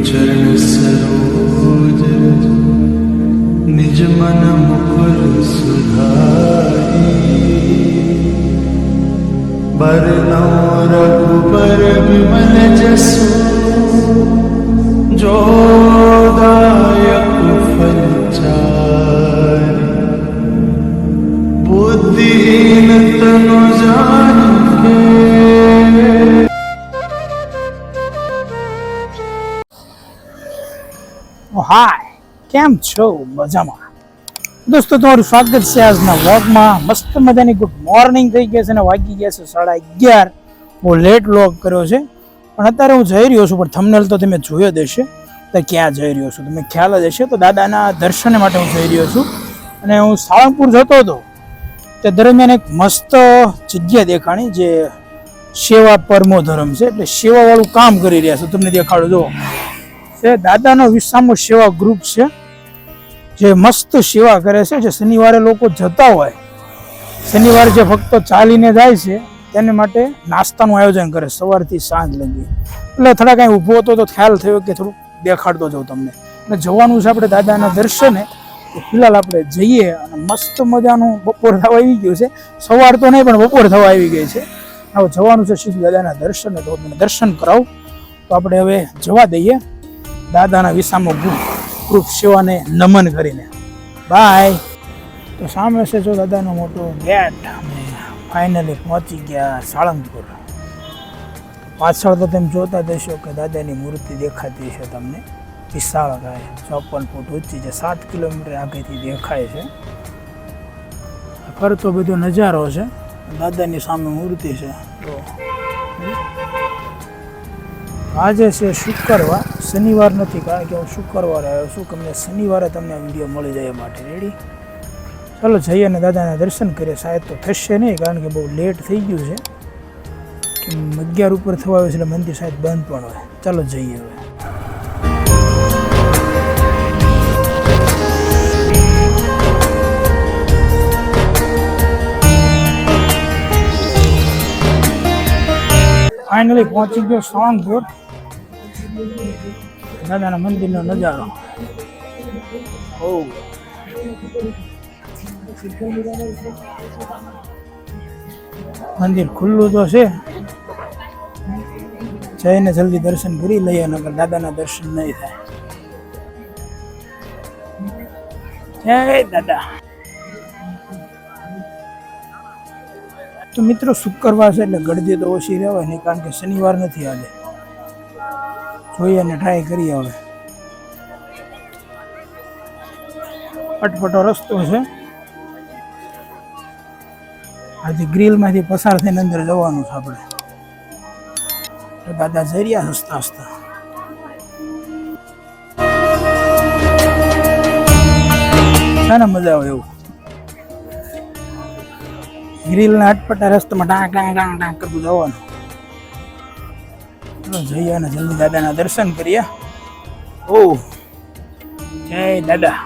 ચરણ સરોજ નિજ મન મુખર સુધારી બરનો રઘુબર વિમલ જસુ જોદાય કેમ છો? મજામાં. દોસ્તો, તમારું સ્વાગત છે આજના વ્લોગમાં. મસ્ત મજાની ગુડ મોર્નિંગ થઈ ગયા છે અને વાગી ગયા છે સાડા અગિયાર. બહુ લેટ વ્લોગ કર્યો છે. પણ અત્યારે હું જઈ રહ્યો છું, પણ થંબનેલ તો તમે જોયો હશે. તો ક્યાં જઈ રહ્યો છું? તમે ખ્યાલ જ હશે. તો દાદાના દર્શન માટે હું જઈ રહ્યો છું. અને હું સાળંગપુર જતો હતો. તે દરમિયાન એક મસ્ત જગ્યા દેખાણી જે સેવા પરમો ધર્મ છે. એટલે સેવાવાળું કામ કરી રહ્યા છે. તમને દેખાડું જો તે દાદાનો વિસામો સેવા ગ્રુપ છે. જે મસ્ત સેવા કરે છે, જે શનિવારે લોકો જતા હોય, શનિવારે જે ભક્તો ચાલીને જાય છે, તેને માટે નાસ્તાનું આયોજન કરે, સવારથી સાંજ લગી. એટલે થોડા કાંઈ ઊભો હતો તો ખ્યાલ થયો કે થોડુંક દેખાડતો જાઉં તમને. અને જવાનું છે આપણે દાદાના દર્શને ફિલહાલ આપણે જઈએ અને મસ્ત મજાનું બપોર થવા આવી ગયું છે. સવાર તો નહીં, પણ બપોર થવા આવી ગઈ છે. હવે જવાનું છે શ્રી દાદાના દર્શને, તો મને દર્શન કરાવું. તો આપણે હવે જવા દઈએ. દાદાના વિસામો ગ્રુપ ગ્રુપ સેવાને નમન કરીને. બાય તો સામે છે જો દાદાનો મોટો ગેટ અને ફાઇનલી પહોંચી ગયા સાળંગપુર. પાછળ તો તમે જોતા જશો કે દાદાની મૂર્તિ દેખાતી છે તમને. વિશાળ ગાય, ચોપન ફૂટ ઊંચી છે, સાત કિલોમીટર આગળથી દેખાય છે. ફરતો બધો નજારો છે. દાદાની સામે મૂર્તિ છે. તો આજે છે શુક્રવાર. શનિવાર નથી, કારણ કે હું શુક્રવારે આવ્યો છું. તમને શનિવારે તમને વીડિયો મળી જાય માટે. રેડી ચાલો જઈએ અને દાદાના દર્શન કરીએ. શાયદ તો થશે નહીં, કારણ કે બહુ લેટ થઈ ગયું છે. અગિયાર ઉપર થવા આવ્યું છે એટલે મંદિર શાયદ બંધ પણ હોય. ચાલો જઈએ હવે. ફાઇનલી પહોંચી ગયો સાળંગપુર દાદાના મંદિરનો નજારો. ઓ મંદિર ખુલ્લું તો છે. જઈને જલ્દી દર્શન કરી લઈએ, નકર દાદાના દર્શન નહીં થાય. જય દાદા. તો મિત્રો શુક્રવાર છે એટલે ગળદી તો ઓછી રહેવાય નહીં, કારણ કે શનિવાર નથી આજે. જોઈએ અને ટ્રાય કરીએ હવે. અટપટો રસ્તો છે. આજે ગ્રીલમાંથી પસાર થઈને અંદર જવાનું છે આપણે. દાદા જઈ રહ્યા હસતા હસતા. ને, મજા આવે એવું. ગ્રીલના અટપટા રસ્તામાં ટાંક ટાંક ટાંક ટાંક કરતું જવાનું. જઈએ અને જલ્દી દાદાના દર્શન કરીએ. ઓ, જય દાદા.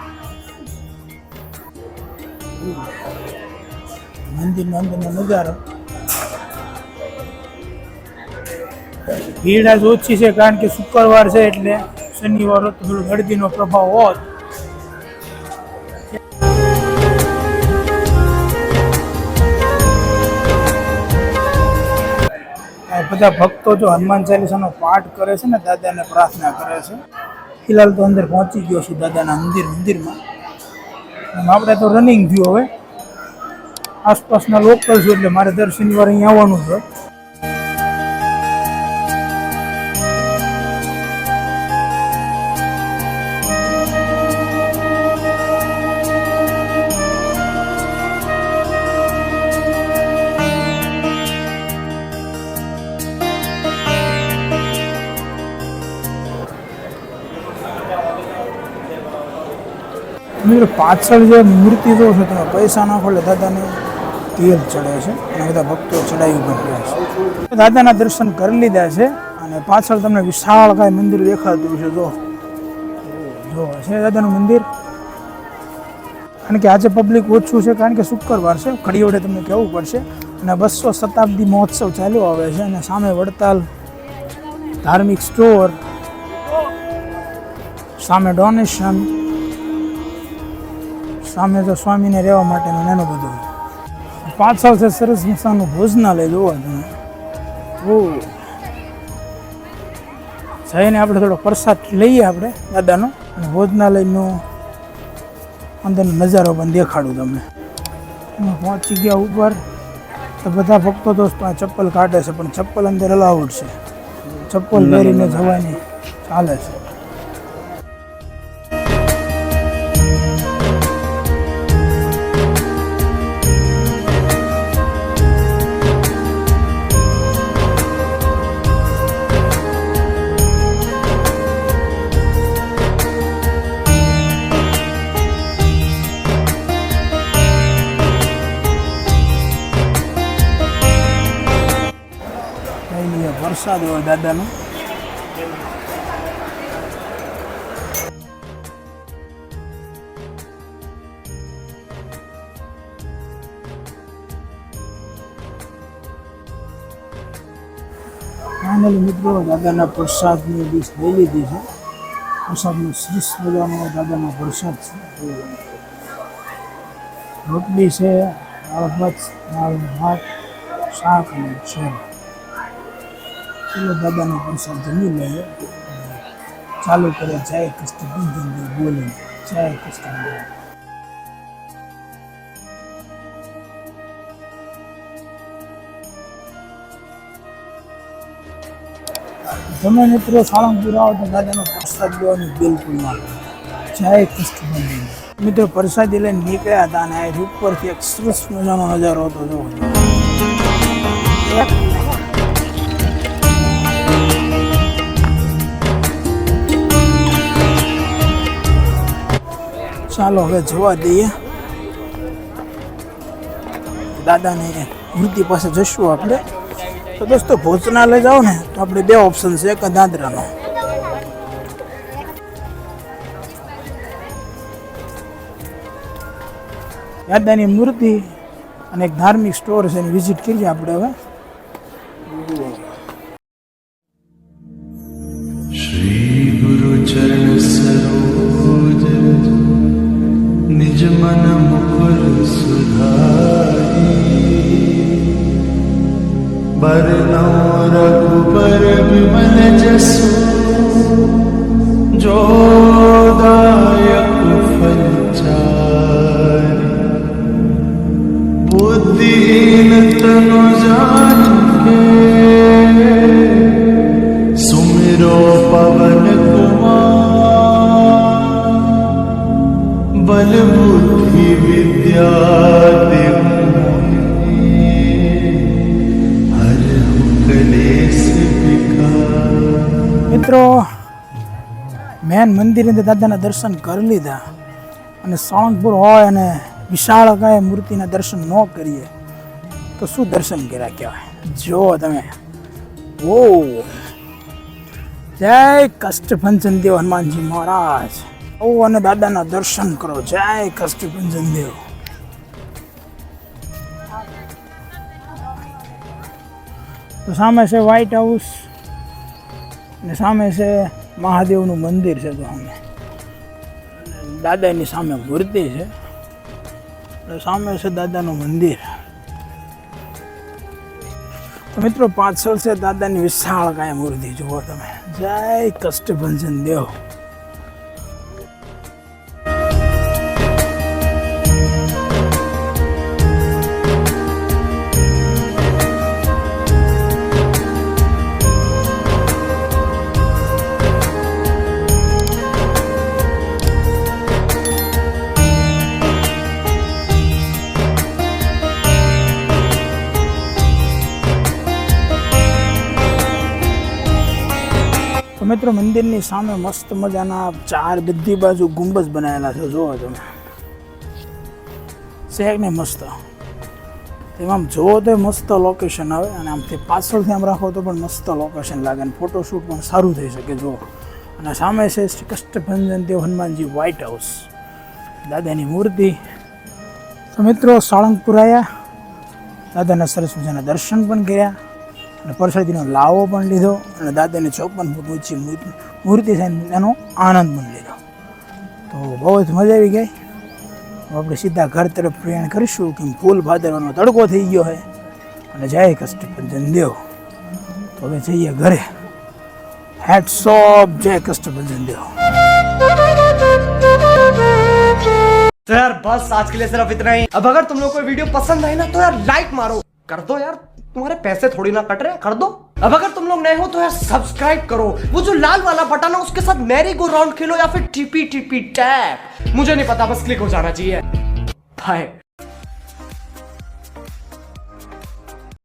મંદિરનો અંદરનો નજારો. ભીડ આજ ઓછી છે કારણ કે શુક્રવાર છે એટલે શનિવાર થોડો ગળદીનો પ્રભાવ હોત. બધા ભક્તો જો હનુમાન ચાલીસાનો પાઠ કરે છે ને, દાદાને પ્રાર્થના કરે છે. ફિલહાલ તો અંદર પહોંચી ગયો છું દાદાના મંદિર મંદિરમાં. આપણે તો રનિંગ થયું હવે. આસપાસના લોકલ છું એટલે મારે દર શનિવારે અહીંયા આવવાનું છે. મિત્રો પાછળ જે મૂર્તિ જો છે તમે પૈસા નાખો એટલે દાદાને તેલ ચડે છે. અને બધા ભક્તો ચડાવી પણ છે. દાદાના દર્શન કરી લીધા છે અને પાછળ તમને વિશાળ કાંઈ મંદિર દેખાતું છે. જો જો છે દાદાનું મંદિર? કારણ કે આજે પબ્લિક ઓછું છે, કારણ કે શુક્રવાર છે. ઘડી વડે તમને કહેવું પડશે. અને બસો શતાબ્દી મહોત્સવ ચાલ્યો આવે છે અને સામે વડતાલ ધાર્મિક સ્ટોર સામે ડોનેશન સામે તો સ્વામીને રહેવા માટેનું નાનું બધું. પાછળ છે સરસ મસાનું ભોજનાલય જોવા તમે. ઓ. જઈને આપણે થોડો પ્રસાદ લઈએ આપણે દાદાનો. અને ભોજનાલયનો અંદરનો નજારો પણ દેખાડું તમને. પહોંચી ગયા ઉપર. તો બધા ભક્તો તો ચપ્પલ કાઢે છે પણ ચપ્પલ અંદર અલાઉડ છે. ચપ્પલ પહેરીને જવાની ચાલે છે. વરસાદ હોય દાદાનો ફાઇનલી મિત્રો દાદાના પ્રસાદની ડીશ લઈ લીધી છે. પ્રસાદનો શ્રીસ મજાનો દાદાનો પ્રસાદ છે. રોટલી છે, દાળ ભાત દાળ ભાત, શાક અને છે ચલો દાદાનો પ્રસાદ જમી લઈએ ચાલુ કરે જય કૃષ્ણ બોલી. જય કૃષ્ણ તમે મિત્રો સાળંગપુર આવો તો દાદાનો પ્રસાદ લેવાનું બિલકુલ ના. જય કૃષ્ણ મંદિર મિત્રો પ્રસાદી લઈને નીકળ્યા હતા અને ઉપરથી એક સરસ મજાનો નજારો હતો જો ચાલો હવે જોવા દઈએ. દાદાની મૂર્તિ પાસે જશું આપણે. તો દોસ્તો, ભોજનાલય જાઓ ને, તો આપણે બે ઓપ્શન છે એક દાદરાનો. દાદાની મૂર્તિ અને એક ધાર્મિક સ્ટોર છે, એની વિઝિટ કરીએ આપણે હવે. બરનો રઘુબર વિમલ જસુ જોદાયક ફલચાર બુદ્ધિહીન તનો જાન કે સુમિરો પવન કુમાર બલ બુદ્ધિ વિદ્યા મિત્રો, મેન મંદિર અંદર દાદાના દર્શન કરી લીધા. અને સાળંગપુર હોય અને વિશાળ કાંઈ મૂર્તિના દર્શન ન કરીએ, તો શું દર્શન કર્યા કહેવાય? જો તમે. ઓ, જય કષ્ટભંજન દેવ હનુમાનજી મહારાજ. ઓ, અને દાદાના દર્શન કરો. જય કષ્ટભંજન દેવ. તો સામે છે વ્હાઈટ હાઉસ અને સામે છે મહાદેવનું મંદિર છે તો સામે. દાદાની સામે મૂર્તિ છે. સામે છે દાદાનું મંદિર. મિત્રો, પાછળ છે દાદાની વિશાળ કાંઈ મૂર્તિ. જુઓ તમે. જય કષ્ટભંજન દેવ. મિત્રો, મંદિરની સામે મસ્ત મજાના ચાર બધી બાજુ ગુંબજ બનાવેલા છે, જુઓ તમે. શેક ને મસ્ત આમ જુઓ તો મસ્ત લોકેશન આવે, અને આમથી પાછળથી આમ રાખો તો પણ મસ્ત લોકેશન લાગે, અને ફોટોશૂટ પણ સારું થઈ શકે, જુઓ. અને સામે છે શ્રી કષ્ટભંજન દેવ હનુમાનજી વ્હાઇટ હાઉસ દાદાની મૂર્તિ. તો મિત્રો, સાળંગપુર આવ્યા દાદાના સરસ મજાના દર્શન પણ કર્યા. અને પરસાદીનો લાવો પણ લીધો અને દાદાની ચોપન ફૂટ ઊંચી મૂર્તિ મૂર્તિ છે એનો આનંદ પણ લીધો તો બહુ જ મજા આવી ગઈ હવે આપણે સીધા ઘર તરફ પ્રયાણ કરીશું કેમ ફૂલ ભાદરવાનો તડકો થઈ ગયો છે અને જય કષ્ટભંજન દેવ તો હવે જઈએ ઘરે હેડ્સ ઓફ જય કષ્ટભંજન દેવ तो यार बस आज के लिए सिर्फ इतना ही अब अगर तुम लोग को वीडियो पसंद आई ना तो यार लाइक मारो कर दो यार तुम्हारे पैसे थोड़ी ना कट रहे कर दो। अब अगर तुम लोग नए हो तो यार सब्सक्राइब करो। वो जो लाल वाला बटन है, उसके साथ मैरी गो राउंड खेलो या फिर टिपी टिपी टैप मुझे नहीं पता, बस क्लिक हो जाना चाहिए।